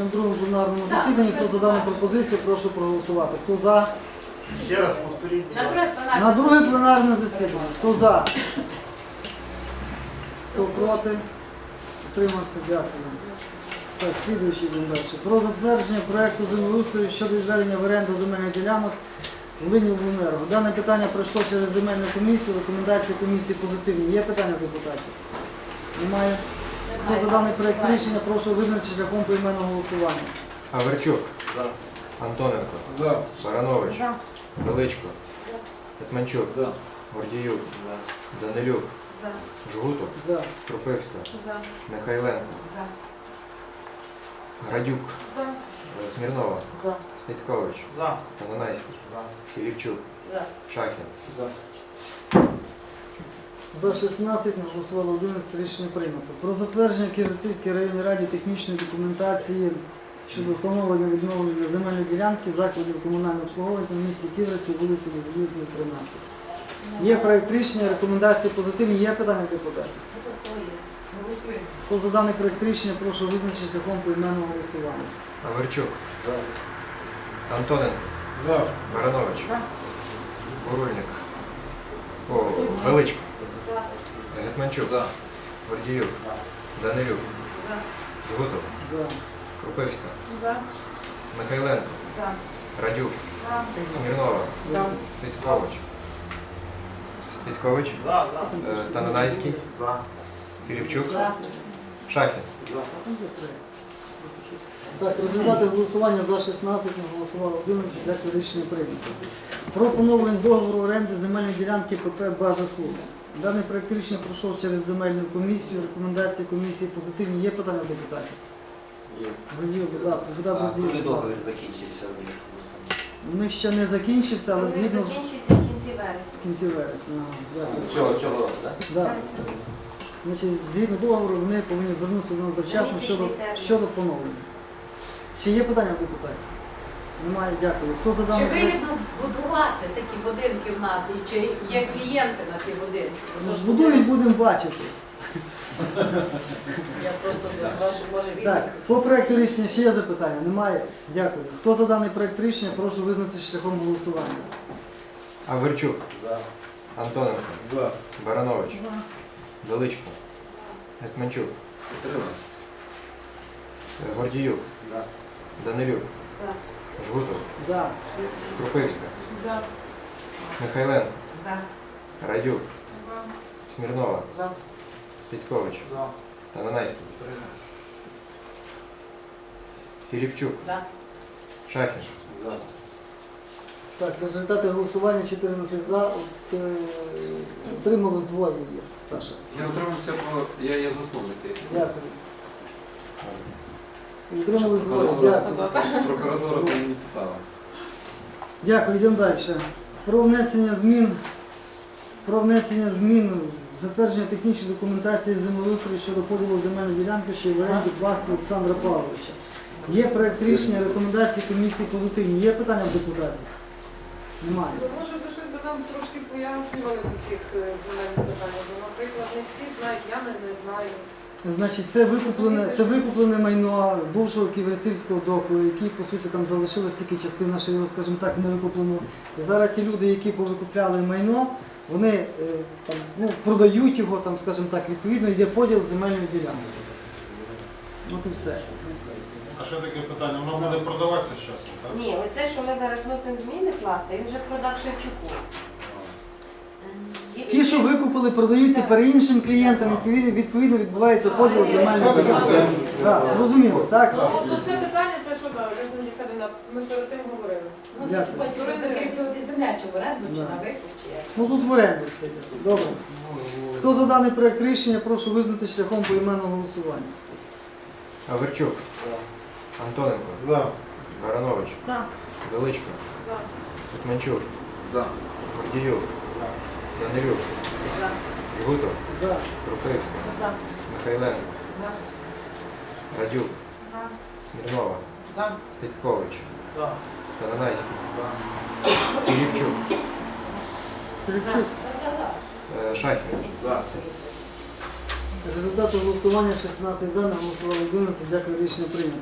На другому пленарному засіданні, хто за дану пропозицію, прошу проголосувати. Хто за? Ще раз повторіть. На друге пленарне. На друге пленарне засідання. Хто за? Хто проти? Утримався, дякую. Так, слідуючий йдемо далі. Про затвердження проекту землеустрою щодо відведення в оренду земельних ділянок в линії Обленерго. Дане питання пройшло через земельну комісію. Рекомендації комісії позитивні. Є питання депутатів? Немає. Хто за даний проект рішення, прошу визначити шляхом поіменного голосування. Аверчук, За. Антоненко, За. Баранович, За. Величко, Гетманчук, За. Гордіюк, Данилюк, За. Жгутов, За. Крупивська, За. Михайленко, За. Градюк, За. е, Смірнова, За. Стецькович, За. Тананайський, За. Філіпчук, За. Шахін. За. За 16 голосувало 11 рішення прийнято. Про затвердження Ківерцівській районній раді технічної документації щодо встановлення відновлення земельної ділянки закладів комунального обслуговування в місті Ківерці, вулиці Незалежної, 13. Є проект рішення, рекомендації позитивні. Є питання депутатів? Голосуємо. Хто за даний проект рішення, прошу визначити шляхом поіменного голосування. Аверчук, За. Антоненко, За. Баранович, За. Бурульник, О, Величко. Гетманчук, За. Гордіюк, Данилюк, За. Жгутов, За. Крупивська, За. Михайленко, За. Радюк, За. Смірнова, За. Стецькович, Стецькович, За. е, Тананайський, За. Кирівчук. За. Шахін. За. Так, результати голосування за 16 не голосувало 11, дякую, рішення прийнято. Про поновлення договору оренди земельної ділянки ПП База Слуцьк. Даний проект рішення пройшов через земельну комісію. Рекомендації комісії позитивні. Є питання депутатів? Водію, будь ласка, вода А Водію, коли будь ласка. договір закінчився? у них? У них ще не закінчився, але Вони згідно з закінчуються в кінці вересня. в кінці вересня. Ага, дякую. Цього, цього року, так? Да. Значить, згідно договору вони повинні звернутися до нас завчасно Місячний щодо, термін. щодо поновлення. Ще є питання депутатів? Немає, дякую. Хто за Чи вигідно будувати такі будинки в нас і чи є клієнти на ті будинки? Ну, Збудують, будемо бачити. Я просто прошу, може відповідь. Так, по проекту рішення ще є запитання? Немає? Дякую. Хто за даний проект рішення, прошу визначити шляхом голосування. Аверчук, За. Антоненко, За. Баранович, Величко, Гетманчук, е, Гордіюк, За. Данилюк, За. Жгутов, За. Крупивська, За. Михайленко, За. Радюк, Смірнова, За. Стецькович, За. Тананайський, Філіпчук, За. Шахін. За. Так, результати голосування 14 за, от, е, утрималось двоє. Саша. Я утримався, бо я є засновник. Дякую. Утрималось двоє. Прокуратура Дякую. Прокуратура там не питала. Дякую, йдемо далі. Про внесення змін про внесення змін затвердження технічної документації землеустрою щодо поділу земельної ділянки, що є в оренді Плахту Олександра Павловича. Є проект рішення, рекомендації комісії позитивні. Є питання в депутатів? Немає. Ну, може би щось би нам трошки пояснювали по цих е, земельних питаннях, бо, наприклад, не всі знають, я не, не знаю. Значить, це викуплене, це викуплене майно бувшого ківерцівського доку, який по суті там залишилась тільки частина, що його, скажімо так, не викуплено. І зараз ті люди, які повикупляли майно, вони е, там, ну, продають його, там, скажімо так, відповідно йде поділ земельної ділянки. От і все. А ще таке питання, воно буде продаватися з часом, так? Ні, оце, що ми зараз вносимо зміни плати, він вже продав Шевчуку. Ті, що викупили, продають тепер іншим клієнтам, відповідно, відповідно відбувається поділ ділянки. Так, зрозуміло, так? Тобто це питання, те, що да, ми перед тим говорили. Ну, це Дякую. закріплювати земля, чи в оренду, чи на викуп, чи як. Ну тут в оренду все йде. Добре. Хто за даний проект рішення, прошу визнати шляхом поіменного голосування. Аверчук, Антоненко, За. Баранович, За. Величко, За. Гетманчук, За. Гордіюк, Данилюк, За. Жгутов, За. Крупивська, За. Михайленко, За. Радюк, За. Смірнова, За. Стецькович, За. Тананайський, Філіпчук, Філіпчук. е, Шахін. За. Результати голосування 16 за, не голосували 11. Дякую, рішення прийнято.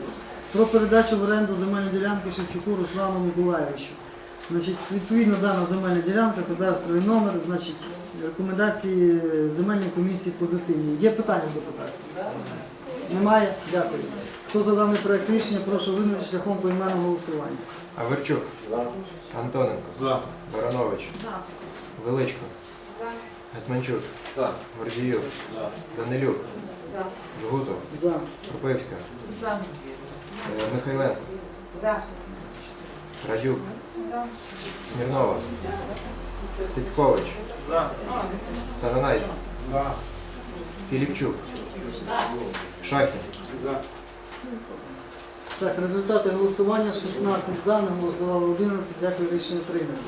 про передачу в оренду земельної ділянки Шевчуку Руслану Миколаєвичу. Значить, відповідно дана земельна ділянка, кадастровий номер, значить, рекомендації земельної комісії позитивні. Є питання до депутатів? Немає? Дякую. Хто за даний проект рішення, прошу визначити шляхом поіменного голосування. Аверчук. Антоненко. За. Баранович. Величко. Гетманчук. За. Гордіюк. Данилюк. За. Жгутов. За. Кропивська. За. Е, Михайленко. За. Радюк. Смірнова. Стецькович. За. Філіпчук. Шахін. Так, результати голосування 16 за, не голосувало 11. Дякую, рішення прийнято.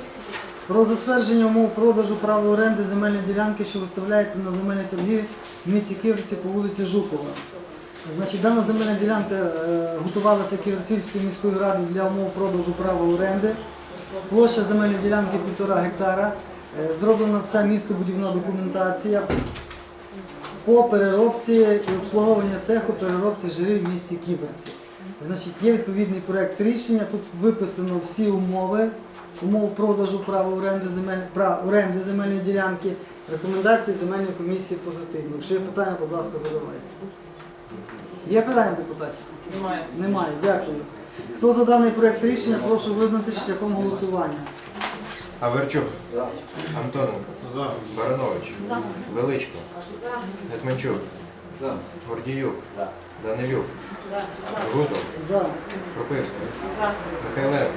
Про затвердження умов продажу права оренди земельної ділянки, що виставляється на земельні торги в місті Ківерці по вулиці Жукова. Значить, дана земельна ділянка е, готувалася Ківерцівською міською радою для умов продажу права оренди. Площа земельної ділянки 1,5 гектара. Е, Зроблена вся містобудівна документація по переробці і обслуговування цеху переробці жирів в місті Ківерці. Значить, є відповідний проект рішення. Тут виписано всі умови, умов продажу права оренди земель, права оренди земельної ділянки, рекомендації земельної комісії позитивні. Якщо є питання, будь ласка, задавайте. Є питання депутатів? Немає. Немає, дякую. Хто за даний проект рішення, прошу визнати шляхом голосування. Аверчук. Антоненко. За. Баранович. Величко. Гетманчук. За. Гордіюк. За. Данилюк. Жгутов. За. Кропивська. Михайленко.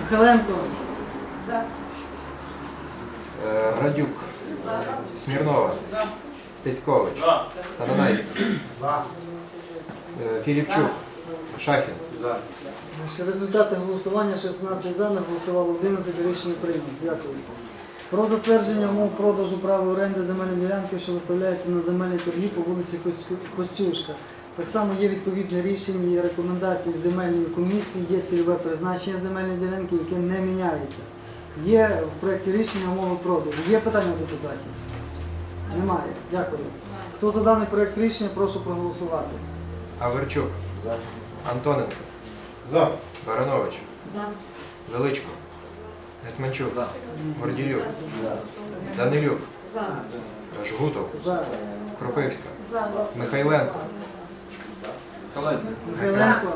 Михайленко. Е, Радюк. Смірнова. Стецькович. Тананайський. За. Е, Філіпчук. Шахін. Ще результати голосування 16 за, не голосувало 11, рішення прийнято. Дякую. Про затвердження умов продажу права оренди земельної ділянки, що виставляється на земельні торги по вулиці Костюшка. Так само є відповідне рішення і рекомендації земельної комісії, є цільове призначення земельної ділянки, яке не міняється. Є в проєкті рішення умови продажу. Є питання депутатів? Немає. Дякую. Хто за даний проєкт рішення, прошу проголосувати. Аверчук. Антоненко. За. Баранович. Величко. Гетманчук. За. Гордіюк. Данилюк. За. Жгутов. За. Кропивська. За. Михайленко. Михайленко.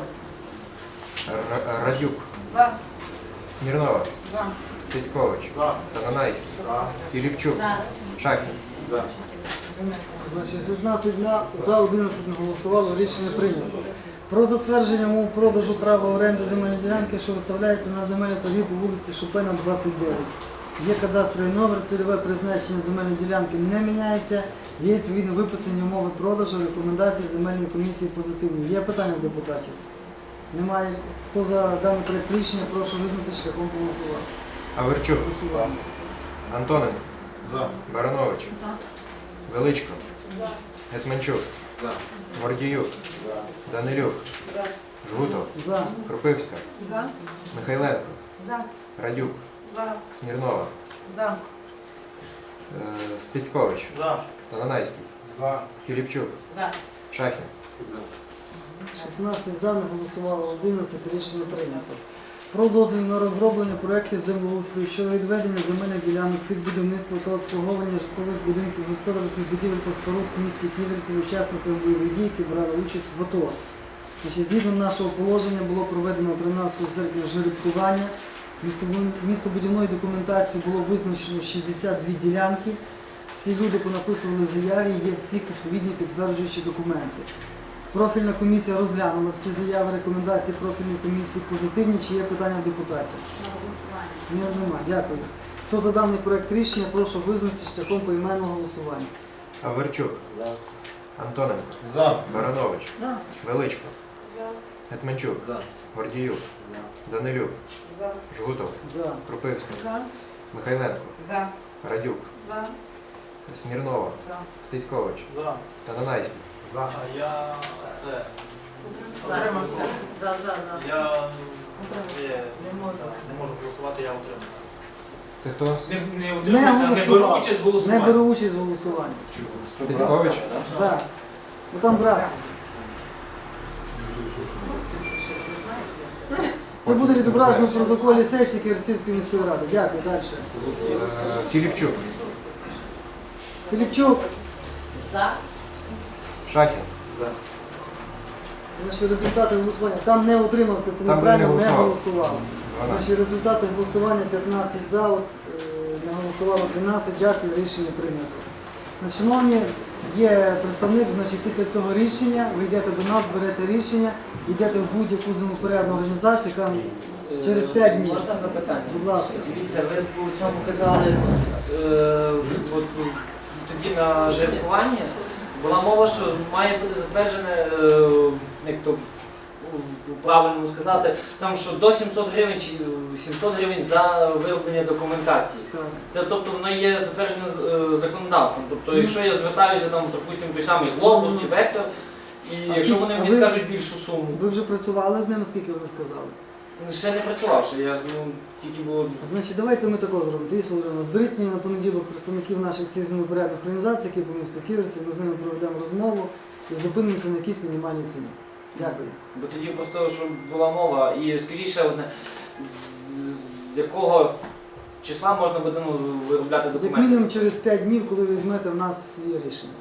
Радюк. За. Смірнова. За. Стецькович. За. Тананайський. Філіпчук. За. Шахін. Значить, 16 на- за 11 не голосувало, рішення прийнято. Про затвердження умов продажу права оренди земельної ділянки, що виставляється на земельні торги по вулиці Шопена 29. Є кадастровий номер, цільове призначення земельної ділянки не міняється. Є відповідно виписані умови продажу, рекомендації земельної комісії позитивні. Є питання з депутатів? Немає. Хто за даний проект рішення, прошу визнати шляхом голосування. Аверчук. Голосування. Антоненко. За. Баранович. Величко. Гетманчук. За. Гордіюк. Данилюк. Жгутов. За. Кропивська. За. Михайленко. За. Радюк. За. Смірнова. За. Е, Стецькович. За. Тананайський. За. Філіпчук. За. Шахін. 16 за, не голосувало 11, рішення прийнято. Про дозвіл на розроблення проєктів землеустрою щодо відведення земельних ділянок під будівництво та обслуговування житлових будинків, господарських будівель та споруд в місті Ківерці учасникам бойових дій, які брали участь в АТО. Згідно нашого положення було проведено 13 серпня жеребкування. Містобу- Містобудівною документацією було визначено 62 ділянки. Всі люди понаписували заяві, є всі відповідні підтверджуючі документи. Профільна комісія розглянула всі заяви, рекомендації профільної комісії позитивні. Чи є питання в депутатів? На голосування. Ні, нема. Дякую. Хто за даний проект рішення, прошу визначити шляхом поіменного голосування. Аверчук. За. Антоненко. За. Баранович. За. Величко. Гетманчук. За. Гордіюк. Данилюк. За. Жгутов. За. Кропивська. За. Михайленко. За. Радюк. За. Смірнова. За. Стецькович. За. Тананайський. За. А я це. Утримався. За, за, за. Я Не можу. не можу голосувати, я отримав. Це хто? Не, не утримався, не беру участь в Не беру участь в голосуванні. Стецькович? Так. Ну там брат. Це буде відображено в протоколі сесії Київської міської ради. Дякую, далі. Е, Філіпчук. Філіпчук. За. Шахін. Наші результати голосування. Там не утримався, це Там неправильно, не не голосував. голосував. 12. Результати голосування 15 за, от, е, не голосувало 13. Дякую, рішення прийнято. Значить, Шановні, є представник, значить, після цього рішення ви йдете до нас, берете рішення, йдете в будь-яку землепорядну організацію, яка через 5 днів. Можна запитання? Будь ласка. Дивіться, ви по цьому казали, е, от, тоді на жеребкуванні була мова, що має бути затверджене, е, як то ну, правильно сказати, там що до 700 гривень чи 700 гривень за вироблення документації. Це тобто воно є затверджене е, законодавством. Тобто, якщо я звертаюся там, допустимо, той самий глобус чи вектор, і А якщо вони мені ви- скажуть більшу суму, Ви вже працювали з ними, скільки вони сказали? ще не працювавши, я ну, тільки було Значить, давайте ми такого зробимо. Дивіться, Володимир, зберіть мені на понеділок представників наших всіх землепорядних організацій, які по місту Ківерсі, ми з ними проведемо розмову і зупинимося на якійсь мінімальній ціні. Дякую. Бо тоді просто щоб була мова. І скажіть ще одне, з, з якого числа можна буде ну, виробляти Як документи? мінімум через 5 днів, коли ви візьмете в нас своє рішення.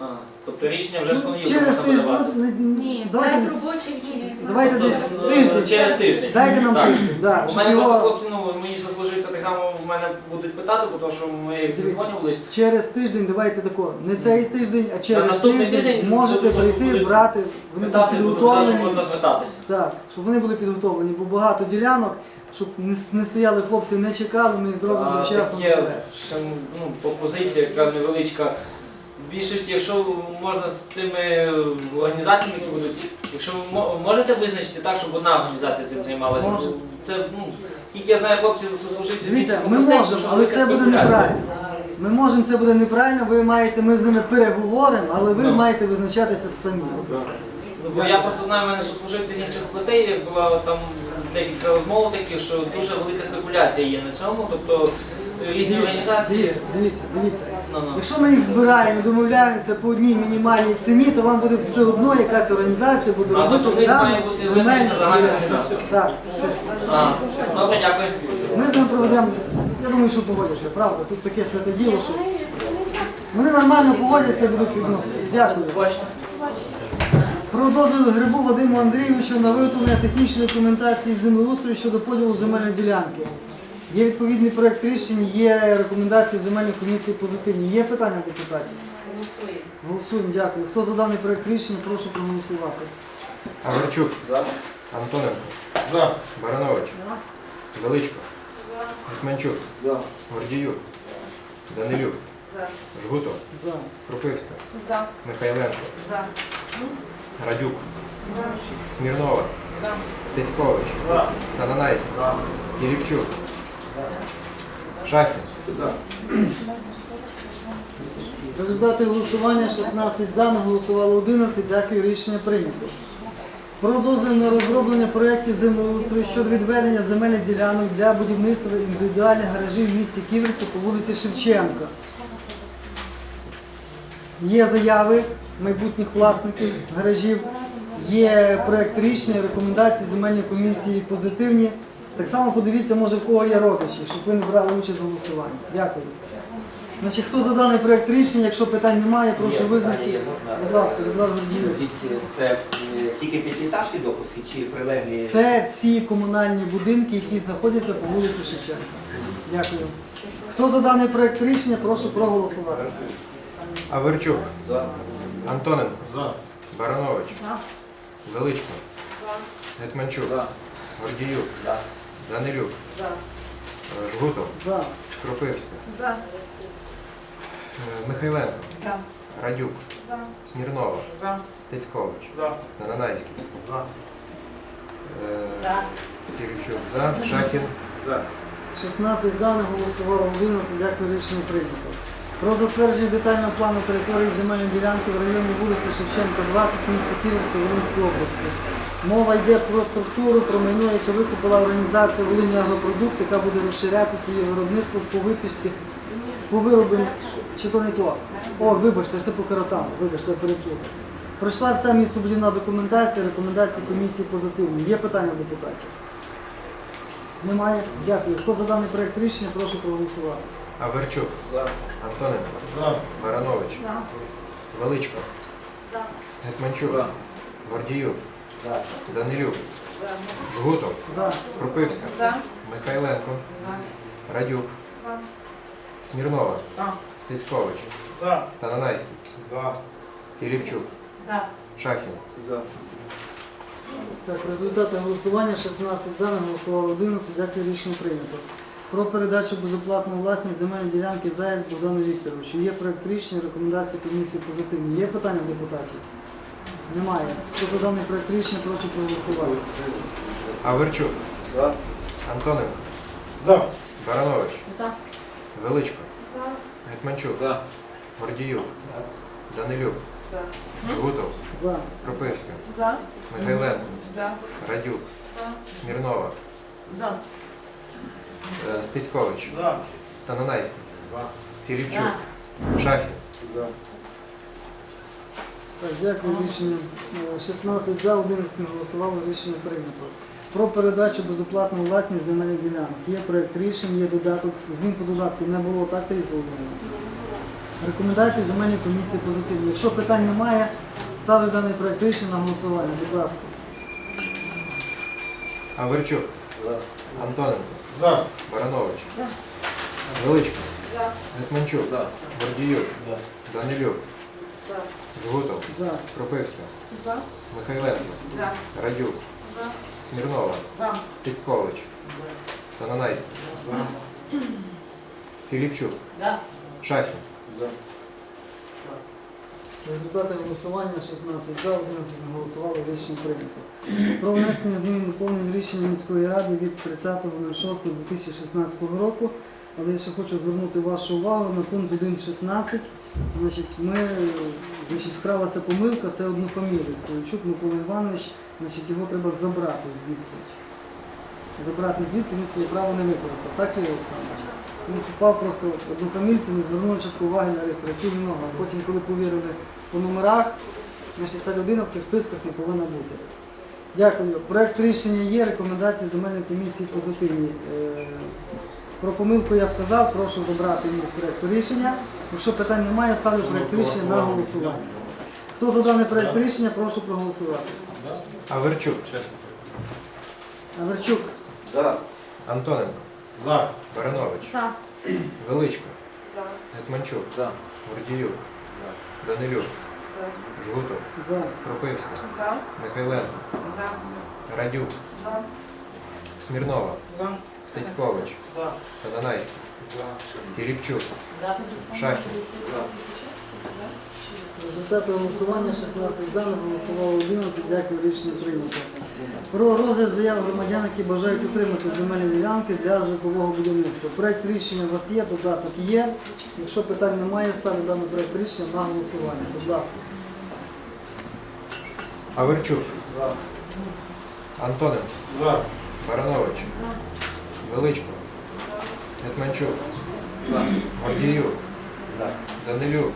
А, тобто рішення вже з Ну, понеділка через можна тиждень, подавати. ну, Ні, давайте десь, робочим днем. давайте Тобто, десь е, тиждень. Через тиждень. Дайте нам Так. тиждень. Да, У щоб мене просто його хлопці, ну мої сослуживці так само в мене будуть питати, бо то, що ми як Дивіться. зізвонювались. через тиждень давайте тако. Не цей тиждень, а через наступний тиждень, тиждень можете будуть- прийти, будуть брати. Вони будуть Питати буду, що підготовлені. можна звертатися. Так, щоб вони були підготовлені, бо багато ділянок, щоб не, с- не стояли хлопці, не чекали, ми їх зробимо А, завчасно Таке наперед. ще ну, пропозиція, яка невеличка. Більшості, якщо можна з цими організаціями, які будуть, якщо ви можете визначити так, щоб одна організація цим займалася, Може. це ну скільки я знаю хлопців сослуживців з Дивіться, інших ми областей, можемо, що але велика це буде спекуляція. неправильно. Ми можемо, це буде неправильно, ви маєте, ми з ними переговоримо, але ви Ну. маєте визначатися самі. От і все. Ну, бо я просто знаю, в мене сослуживці з інших областей, як була там декілька розмов таких, що дуже велика спекуляція є на цьому, тобто різні Дивіться, організації. дивіться, дивіться, дивіться. Ну, ну. Якщо ми їх збираємо домовляємося по одній мінімальній ціні, то вам буде все одно, яка це організація буде А, робити в них дану має бути земельну визначена загальна ціна. Так, все. А, добре, дякую. Ми з ним проведемо, я думаю, що погодяться, правда. Тут таке святе діло, що вони нормально погодяться і будуть відноситись. Дякую. Про дозвіл Грибу Вадиму Андрійовичу на виготовлення технічної документації землеустрою щодо поділу земельної ділянки. Є відповідний проект рішень, є рекомендації земельної комісії позитивні. Є питання депутатів? Голосуємо. Голосуємо, дякую. Хто за даний проект рішення, прошу проголосувати. Аверчук. Антоненко. За. Баранович. Величко. Гетьманчук. Гордіюк. Данилюк. Жгутов. За. Крупивська. За. Михайленко. За. Радюк. Смірнова. Стецькович. Тананайський. Філіпчук. Шахін. Результати голосування 16 за, не голосувало 11. Дякую, рішення прийнято. Про дозвіл на розроблення проєктів землеустрою щодо відведення земельних ділянок для будівництва індивідуальних гаражів в місті Ківерці по вулиці Шевченка. Є заяви майбутніх власників гаражів, є проєкт рішення, рекомендації земельної комісії позитивні. Так само подивіться, може в кого є родичі, щоб ви не брали участь в голосуванні. Дякую. Значить, хто за даний проєкт рішення, якщо питань немає, прошу можна? Будь ласка. Скажіть, Це е, тільки п'ятиэтажні допуски чи прилеглі? Це всі комунальні будинки, які знаходяться по вулиці Шевченка. Дякую. Хто за даний проєкт рішення, прошу проголосувати. Аверчук. Антоненко. За. Баранович. Величко. Гетьманчук. Гордіюк. Да. Данилюк. За. Е, Жгутов. За. Крупивська. За. Е, Михайленко. За. Радюк. За. Смірнова. За. Стецькович. За. Нананайський. За. Е, За. Філіпчук. За. Шахін. За. 16 за, не голосувало 11. Дякую, рішення прийнято. Про затвердження детального плану території земельної ділянки в районі вулиці Шевченка, 20 в місті Ківерці, Волинської області. Мова йде про структуру, про майно, яке викупила організація Волині Агропродукт, яка буде розширяти своє виробництво по випічці, по виробам, чи то не то. О, вибачте, це по каратам, вибачте, я переплутав. Пройшла вся містобудівна документація, рекомендації комісії позитивні. Є питання в депутатів? Немає. Дякую. Хто за даний проект рішення, прошу проголосувати. Аверчук. Антоненко. За. Баранович. Величко. За. Гетманчук. За. Гордіюк. За. Данилюк. Жгутов. За. Михайленко. Радюк. За. Смірнова. За. Стецькович. За. Тананайський. За. Філіпчук. За. Шахін. За. Так, результати голосування 16 за, не голосувало 11. Дякую, рішення прийнято. Про передачу безоплатну власність земельної ділянки ЗАЕС Богдану Вікторовичу. Є проект рішення, рекомендації комісії позитивні. Є питання депутатів? Немає. Хто за даний проект рішення, прошу проголосувати. Аверчук. За. Антоненко. За. Баранович. За. Величко. За. Гетманчук. За. Гордіюк. Данилюк. За. Жгутов. За. Кропивська. За. Михайленко. За. Радюк. За. Смірнова. За. Е, Стецькович. За. Тананайський. За. Філіпчук. Шахін. За. Так, дякую. Рішення е, 16 за, 11 не голосувало. Рішення прийнято. Про передачу безоплатну власність земельних ділянок. Є проект рішень, є додаток. Змін по додатку не було, так, Таїса Володимирівна? Рекомендації земельної комісії позитивні. Якщо питань немає, ставлю даний проект рішення на голосування. Будь ласка. Аверчук. Антоненко. За. Баранович. Величко. За. Гетманчук. За. Гордіюк. Данилюк. За. Жгутов. За. Кропивська. За. Михайленко. За. Радюк. За. Смірнова. За. Стецькович. Тананайський. За. Філіпчук. За. Шахін. За. Результати голосування 16 за, 11 не голосували, рішення прийнято. Про внесення змін доповнень рішення міської ради від 30.06.2016 року. Але я ще хочу звернути вашу увагу на пункт 1.16. Значить, ми, е, значить, вкралася помилка, це однофамілець Ковальчук Микола Іванович, значить, його треба забрати звідси. Забрати звідси, він своє право не використав. Так, Юрій Олександрович? Він попав просто однофамільці, не звернув чітко уваги на реєстраційний номер. Потім, коли повірили по номерах, значить ця людина в тих списках не повинна бути. Дякую. Проект рішення є, рекомендації земельної комісії позитивні. Про помилку я сказав, прошу забрати її з проекту рішення. Якщо питань немає, ставлю проект рішення на голосування. Хто за даний проект рішення, прошу проголосувати. Аверчук. Аверчук, За. Антоненко. За. Баранович. За. Величко. За. Гетманчук. За. Гордіюк. Данилюк. За. Жгутов. за. Кропивська. За. Михайленко. За. Радюк. За. Смірнова. За. Стецькович. За. Тананайський. За. За. Шахін. Результати голосування 16 за, не голосувало 11. Дякую, рішення прийнято. Про розгляд заяв громадян, які бажають отримати земельні ділянки для житлового будівництва. Проект рішення у вас є, додаток є. Якщо питань немає, ставлю даний проект рішення на голосування. Будь ласка. Аверчук. Антоненко. За. Баранович. Величко. Гетманчук. Гордіюк. За. Данилюк.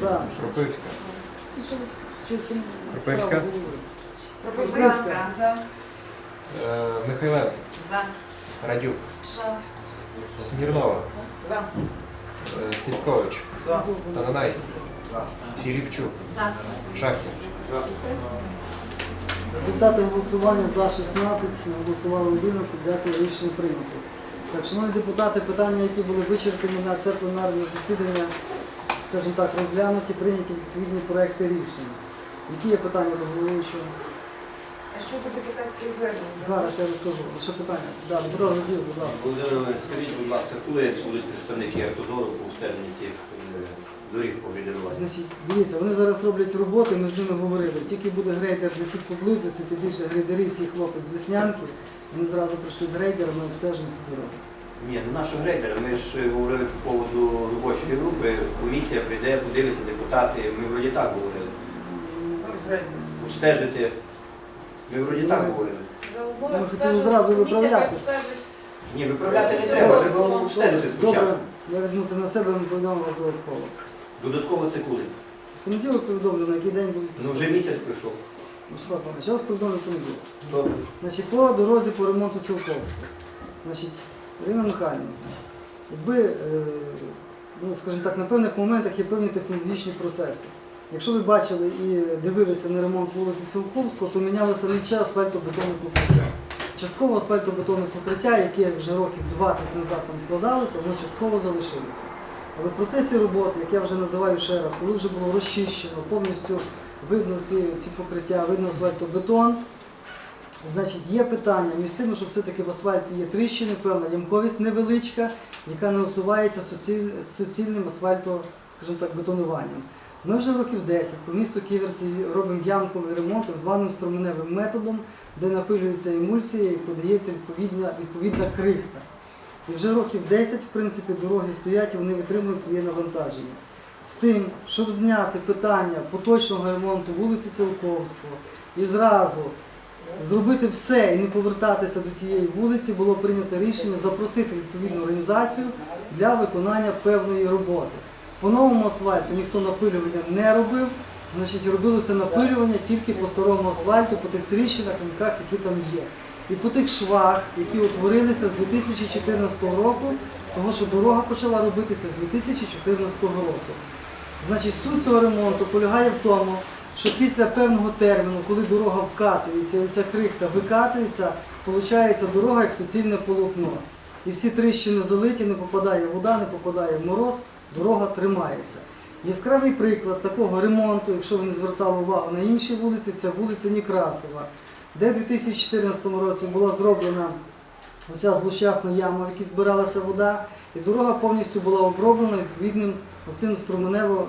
За. Кропивська. Кропивська? За. Е, Михайленко. За. Радюк. За. Смірнова. За. Е, Стецькович. За. Тананайський. Філіпчук. За. Шахін. Результати голосування за 16, не голосували 11. Дякую, рішення прийнято. Так, шановні депутати, питання, які були вичерпані на це пленарне засідання, скажімо так, розглянуті, прийняті відповідні проекти рішень. Які є питання до головуючого? А що по депутатських звернень? Зараз я розкажу. Лише питання. Да, Дмитро Радів, будь ласка. Володимир, скажіть, будь ласка, коли будуть представники автодору по обстеженню цих е, доріг по? Значить, дивіться, вони зараз роблять роботи, ми з ними говорили. Тільки буде грейдер десь тут поблизу, тим більше грейдери, всі хлопці з Веснянки, вони зразу прийшли грейдерами, обстежимо ці дороги. Ні, ну нашого грейдера, ми ж говорили по поводу робочої групи, комісія прийде, подивиться, депутати, ми вроді так говорили. Обстежити. Ми вроді так говорили. Ми хотіли зразу виправляти. Ні, виправляти не треба, треба обстежити Добре, я візьму це на себе, ми повідомимо вас додатково. Додатково це коли? Понеділок повідомлю, на який день будуть Ну вже місяць пройшов. Вячеслав Павлович, я вас повідомлю понеділок. Добре. Значить, по дорозі по ремонту Цілковського. Значить, Ірина Михайлівна, значить, якби, е, ну, скажімо так, на певних моментах є певні технологічні процеси. Якщо ви бачили і дивилися на ремонт вулиці Цілковського, то мінялося лише асфальтобетонне покриття. Частково асфальтобетонне покриття, яке вже років 20 назад там вкладалося, воно частково залишилося. Але в процесі роботи, як я вже називаю ще раз, коли вже було розчищено, повністю видно ці, ці покриття, видно асфальтобетон, Значить, є питання між тим, що все-таки в асфальті є тріщини, певна ямковість невеличка, яка не усувається суціль- суцільним асфальто, скажімо так, бетонуванням. Ми вже років 10 по місту Ківерці робимо ямковий ремонт так званим струменевим методом, де напилюється емульсія і подається відповідна, відповідна крихта. І вже років 10, в принципі, дороги стоять і вони витримують своє навантаження. З тим, щоб зняти питання поточного ремонту вулиці Цілковського і зразу зробити все і не повертатися до тієї вулиці, було прийнято рішення запросити відповідну організацію для виконання певної роботи. По новому асфальту ніхто напилювання не робив, значить робилося напилювання тільки по старому асфальту, по тих тріщинах, ямках, які там є. І по тих швах, які утворилися з 2014 року, тому що дорога почала робитися з 2014 року. Значить, суть цього ремонту полягає в тому, що після певного терміну, коли дорога вкатується, і ця крихта викатується, виходить дорога як суцільне полотно. І всі тріщини залиті, не попадає вода, не попадає мороз, дорога тримається. Яскравий приклад такого ремонту, якщо ви не звертали увагу на інші вулиці, це вулиця Некрасова, де в 2014 році була зроблена оця злощасна яма, в якій збиралася вода, і дорога повністю була оброблена відповідним оцим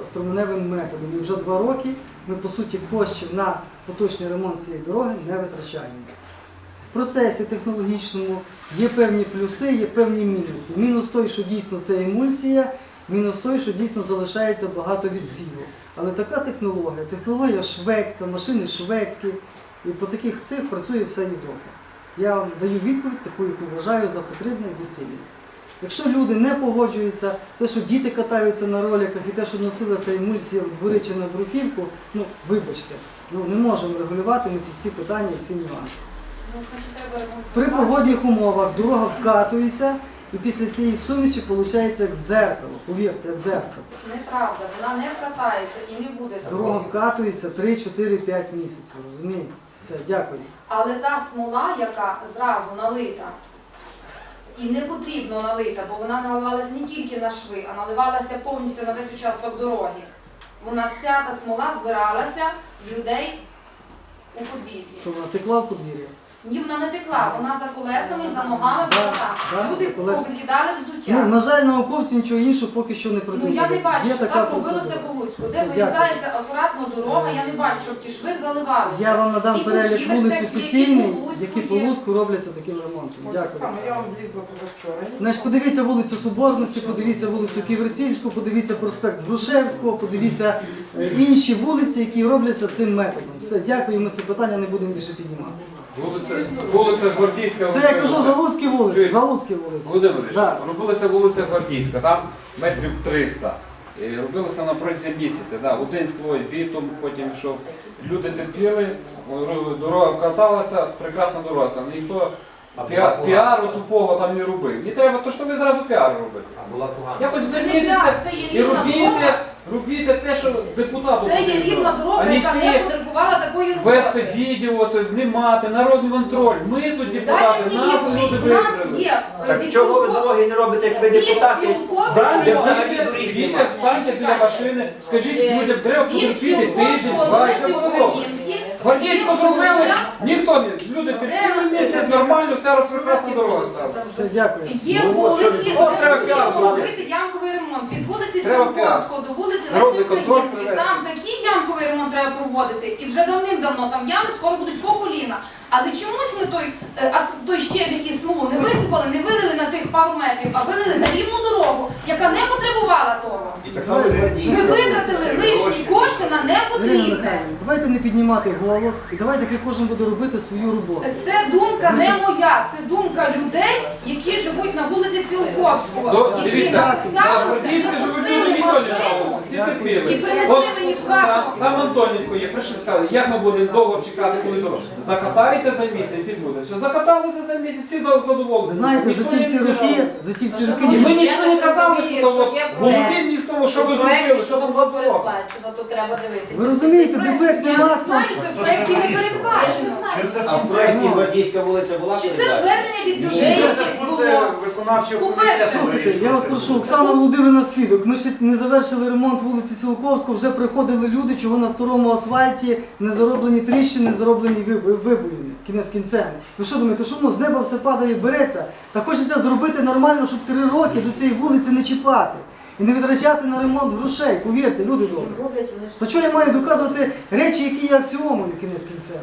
струменевим методом. І вже два роки ми, по суті, коштів на поточний ремонт цієї дороги не витрачаємо. В процесі технологічному є певні плюси, є певні мінуси. Мінус той, що дійсно це емульсія, мінус той, що дійсно залишається багато відсіву. Але така технологія, технологія шведська, машини шведські, і по таких цих працює вся Європа. Я вам даю відповідь, таку, яку вважаю за потрібне і доцільне. Якщо люди не погоджуються, те, що діти катаються на роликах і те, що носилася емульсія в дворі чи на бруківку, ну вибачте, ну не можемо регулювати ми ці всі питання і всі нюанси. Ну. При погодних умовах дорога вкатується і після цієї суміші виходить як зеркало. Повірте, як зеркало. Неправда, вона не вкатається і не буде Дорога вкатується 3, 4, 5 місяців. Розумієте? Все, дякую. Але та смола, яка зразу налита, і не потрібно налита, бо вона наливалася не тільки на шви, а наливалася повністю на весь участок дороги. Вона вся та смола збиралася в людей у подвір'ї. Що вона текла в подвір'я? Ні, вона не текла, вона за колесами, за ногами була да, так. Люди повикидали Ну, взуття. на жаль, науковці нічого іншого поки що не Ну придумали. я не бачу, що так робилося по Луцьку, Все, де дякую. вирізається акуратно дорога, я не бачу, щоб ті шви заливалися. Я вам надам І по перелік Ківерцях вулиць є, і офіційний, які по є. Луцьку робляться таким ремонтом. Дякую. Саме я вам влізла позавчора. Значить, подивіться вулицю Соборності, подивіться вулицю Ківерцівську, подивіться проспект Грушевського, подивіться е, інші вулиці, які робляться цим методом. Все, дякую, ми це питання не будемо більше піднімати. Вулиця, вулиця Гвардійська. Це я кажу за Луцькі вулиці, за Луцькі вулиці. Володимирович, Да. робилася вулиця Гвардійська, там метрів 300. І робилася на протязі місяця. Да. Один слой бітум, потім йшов. Люди терпіли, дорога вкаталася, прекрасна дорога. Там ніхто А була піа- погана. піару тупого там не робив. Не треба, то що ви зразу піар робите. А була погана. Якось Це не зверніться це є і рівна робіть, дорога. Робіть те, що депутату Це є потрібно. рівна дорога, А яка не потребувала такої Вести роботи. відео, це знімати, народний контроль. Ми тут Дайте депутати, мені нас люди відповідь, у нас вибрали. є е, Так від чого ви дороги не робите, як ви від депутати? Правильно, взагалі доріг Вітя, немає? встаньте біля машини, скажіть Е, людям, треба від потерпіти тиждень, два, і це. Українки Гвардійську зробили, ніхто не, люди терпіли місяць, нормально, вся прекрасна дорога стала. Все, дякую. Є Ну, вулиці, що де треба потрібно робити ямковий ремонт. Від вулиці Треба. Цілковського до вулиці контроль. Там такі ямковий ремонт треба проводити. І вже давним-давно там ями скоро будуть по коліна. Але чомусь ми той, е, той щебінь і смолу не висипали, не вилили на тих пару метрів, а вилили на рівну дорогу, яка не потребувала того. І так Ми витратили лишні кошти на не Ірина потрібне. Михайлівна, давайте не піднімати голос і давайте кожен буде робити свою роботу. Це думка не моя, це думка людей, які живуть на вулиці Цілковського, Ну, які написали це, запустили машину. І принесли мені в Там, хату. там Антоненко є, прийшли, сказали, як ми будемо довго чекати, коли дорож. Закатаються за місяць, і буде. Що закаталися за місяць, всі задоволені. Ви знаєте, за ті всі роки, за ті всі роки І ми нічого не казали, розумію, то що міському, ви зробили, що там було передбачено, то треба дивитися. Ви розумієте, дефект не знаю, це в проєкті не Чи передбачено. це А в проєкті Гвардійська вулиця була Чи це звернення від людей Це якесь функція було? Виконавчого По-перше, комітету Слухайте, я вас прошу, Оксана Володимирівна Свідок. Ми ще не завершили ремонт вулиці Сілковського, вже приходили люди, чого на старому асфальті не зароблені тріщини, не зароблені виб- вибоїни. Кінець кінцем. Ви що думаєте, що воно з неба все падає, і береться? Та хочеться зробити нормально, щоб три роки до цієї вулиці не чіпати. І не витрачати на ремонт грошей, повірте, люди добрі. Та чого я маю доказувати речі, які є аксіомою кінець кінцем?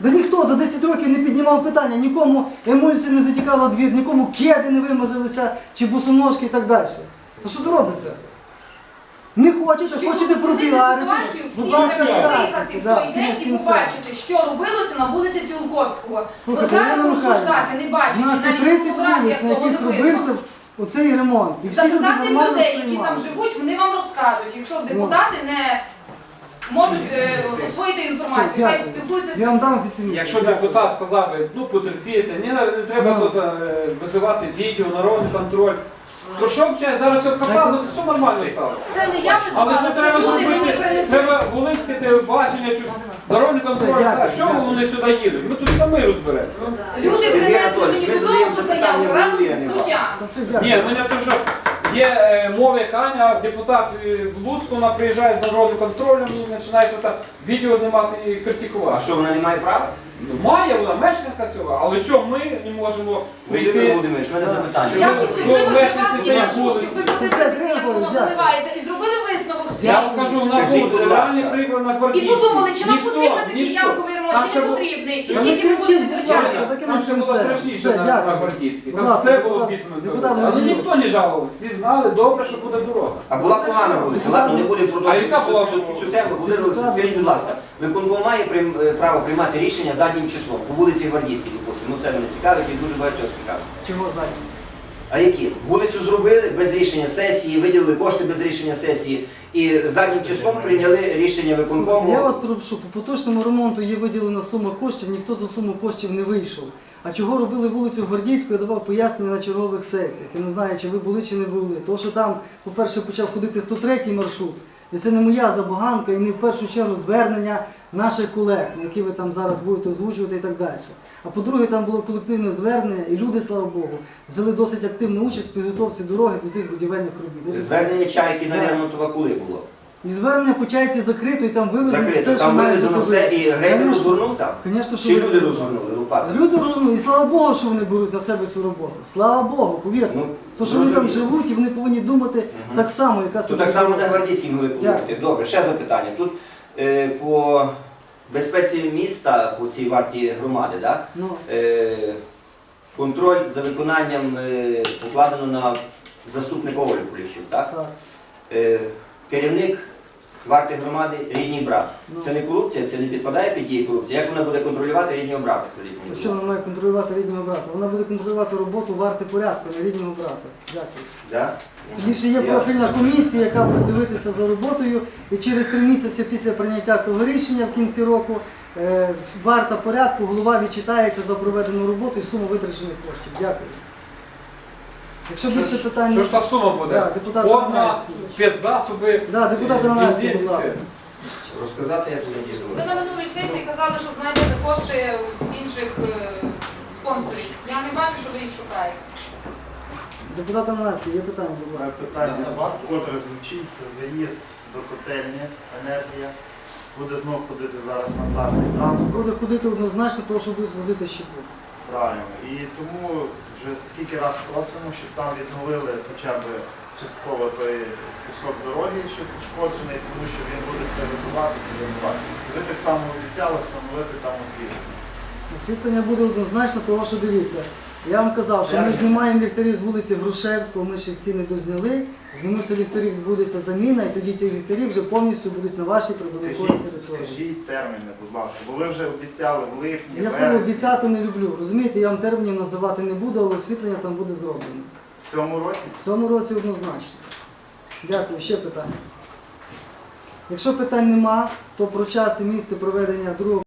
Да ніхто за 10 років не піднімав питання, нікому емульсія не затікала в двір, нікому кеди не вимазалися, чи босоножки і так далі. Та що то робиться? Не хочете, хочете пропіарити. Будь ласка, треба піартеся, виїхати в той день кінець і кінцем. побачити, що робилося на вулиці Цілковського. Бо Слухайте, зараз Ірина Михайлівна, розсуждати, не У бачачи, нас є навіть 30 фотографій, вулиць, на як того яких не видно. робився оцей ремонт. І всі люди Запитати нормально людей, які там сприймали. живуть, вони вам розкажуть. Якщо депутати не можуть е, освоїти Все, інформацію, хай дякую. спілкуються з Я вам дам офіційну. Якщо депутат сказав, ну потерпіти, не, не треба Ну. тут е, визивати відео, народний контроль. То що вчать, зараз все вкаталося, все нормально стало. Це не я Але визивала, тут це треба люди мені зробити, принесли. треба волинське телебачення, тут народний контроль. Все, так, Що дякую. вони сюди їдуть? Ми тут самі розберемося. Люди Сергій принесли Анатолійович, мені ми додому задаємо запитання заяву разом а з. Та все, дякую. Ні, мене то що є е, мови Каня, депутат е, в Луцьку вона приїжджає з народу контролю і починає тут відео знімати і критикувати. А що, вона не має права? Ну, Має вона мешканка цього, але чого ми не можемо Володимир прийти? Володимирович, в мене запитання. Я особливо для вас щоб ви і зробили висновок Я вам кажу, на Скажіть, буде будь реальний приклад на І подумали, чи нам потрібен такий ямковий ремонт, чи не потрібний, і скільки будь ласка, витрачати. Там ще було страшніше на, на гвардійській. Будь Там ласка, все було депутат- Але ніхто не жалувався. Всі знали добре, що буде дорога. А була погана вулиця. Ладно, не будемо А яка була продовжувати цю, цю тему. Володимир Олексійович, скажіть, будь ласка, виконком має е, право приймати рішення заднім числом по вулиці Гвардійській, допустимо. Ну це мене цікавить і дуже багатьох цікавить. Чого задні? А які? Вулицю зробили без рішення сесії, виділили кошти без рішення сесії і заднім числом прийняли рішення виконкому. Я вас прошу, по поточному ремонту є виділена сума коштів, ніхто за суму коштів не вийшов. А чого робили вулицю Гвардійську, я давав пояснення на чергових сесіях. Я не знаю, чи ви були, чи не були. Тому що там, по-перше, почав ходити 103-й маршрут. І це не моя забаганка і не в першу чергу звернення наших колег, які ви там зараз будете озвучувати і так далі. А по-друге, там було колективне звернення, і люди, слава Богу, взяли досить активну участь в підготовці дороги до цих будівельних робіт. Звернення чайки на Да. Лермонтова коли було? І звернення по чайці закрито, і там вивезено Закрито. все, що Там має вивезено бути все і вивезено. розгорнув там? Звісно, що Чи люди розгорнули? Люди розуміють, і слава Богу, що вони беруть на себе цю роботу. Слава Богу, повірте. Ну, То, що вони там живуть, і вони повинні думати Мгм. так само, яка це Тут так само на гвардійській могли подумати. Добре, ще запитання. Тут е, по безпеці міста, по цій варті громади, да? Ну, е, контроль за виконанням е, покладено на заступника Олі Поліщук, так? так. Е, керівник варти громади рідній брат. Ну. Це не корупція, це не підпадає під дії корупції. Як вона буде контролювати ріднього брата? Скажіть мені, Що вона має контролювати рідного брата? Вона буде контролювати роботу варти порядку, не рідного брата. Дякую. Да? Тоді ще є Я- профільна комісія, яка буде дивитися за роботою, і через три місяці після прийняття цього рішення в кінці року е, варта порядку, голова відчитається за проведену роботу і суму витрачених коштів. Дякую. Якщо більше питань, Що ж та сума буде? Да, депутат Форма, спецзасоби, Да, депутат е, бензин будь ласка. все. Розказати, як буде Ви на минулій сесії казали, що знайдете кошти в інших е, спонсорів. Я не бачу, що ви їх шукаєте. Депутат Ананайський, є питання, будь ласка. питання вкотре звучить, це заїзд до котельні, енергія. Буде знов ходити зараз вантажний транспорт. Буде ходити однозначно, тому що будуть возити щепу. Правильно. І тому вже скільки раз просимо, щоб там відновили хоча б частково той кусок дороги, що пошкоджений, тому що він буде це вибиватися і вибивати. Ви так само обіцяли встановити там освітлення. Освітлення буде однозначно, тому що дивіться, Я вам казав, що ми знімаємо ліхтарі з вулиці Грушевського, ми ще всі не дозняли. Знімуться ліхтарів, відбудеться заміна, і тоді ті ліхтарі вже повністю будуть на вашій Скажіть, території. скажіть терміни, будь ласка, бо ви вже обіцяли в липні, Я слово вересні. обіцяти не люблю. Розумієте, я вам термінів називати не буду, але освітлення там буде зроблено. В цьому році В цьому році однозначно. Дякую. Ще питання. Якщо питань нема, то про час і місце проведення другого